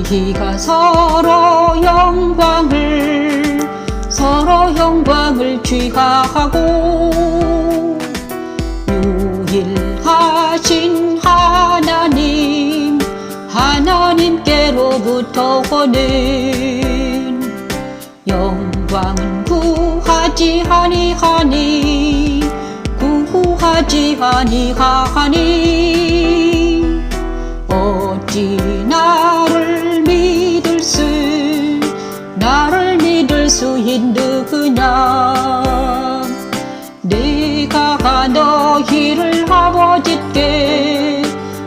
우리가 서로 영광을 서로 영광을 취하고 유일하신 하나님 하나님께로부터 오는 영광은 구하지 아니하니 구하지 아니하니 어찌 나 내가 너희를 아버지께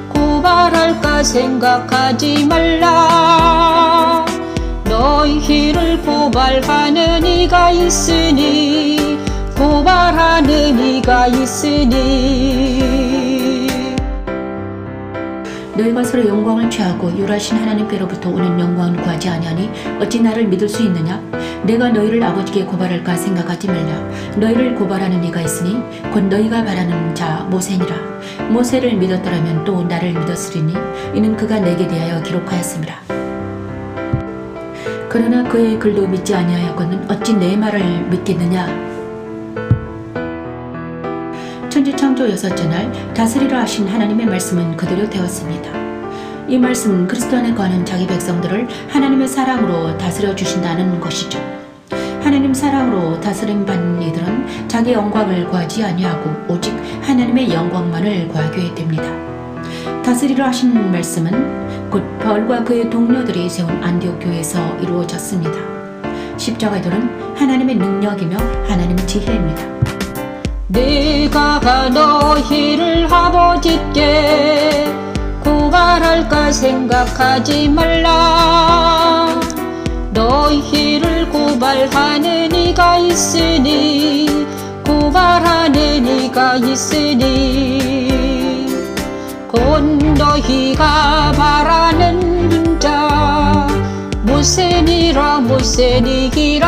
고발할까 생각하지 말라. 너희를 고발하는 이가 있으니 고발하는 이가 있으니 너희가 서로 영광을 취하고 유라신 하나님께로부터 오는 영광을 구하지 아니하니 어찌 나를 믿을 수 있느냐? 내가 너희를 아버지께 고발할까 생각하지 말라. 너희를 고발하는 이가 있으니 곧 너희가 바라는 자 모세니라. 모세를 믿었더라면 또 나를 믿었으리니 이는 그가 내게 대하여 기록하였음이라. 그러나 그의 글도 믿지 아니하였거든 어찌 내 말을 믿겠느냐? 천지창조 여섯째 날 다스리라 하신 하나님의 말씀은 그대로 되었습니다. 이 말씀은 그리스도 안에 거하는 자기 백성들을 하나님의 사랑으로 다스려 주신다는 것이죠. 하나님 사랑으로 다스림 받는 이들은 자기 영광을 구하지 아니하고 오직 하나님의 영광만을 구하게 됩니다. 다스리라 하신 말씀은 곧 바울과 그의 동료들이 세운 안디옥 교회에서 이루어졌습니다. 십자가들은 하나님의 능력이며 하나님의 지혜입니다. 내가 너희를 아버지께 고발할까 생각하지 말라. 너희를 고발하는 이가 있으니 고발하는 이가 있으니 곧 너희가 바라는 자 모세니라 모세니기라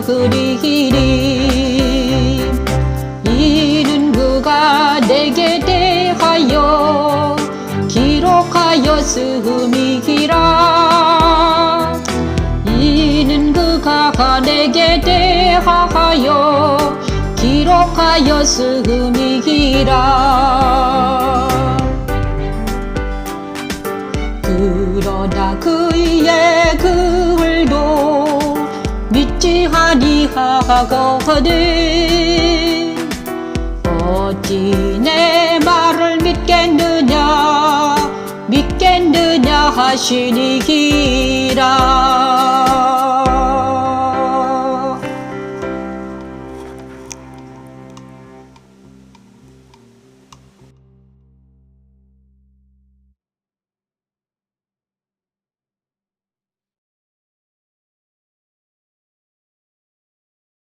믿었으리니 이는 그가 내게 대하여 기록하였음이기라. 이는 그가 내게 대하여 기록하였음이기라 아니하거든 어찌 내 말을 믿겠느냐 믿겠느냐 하시니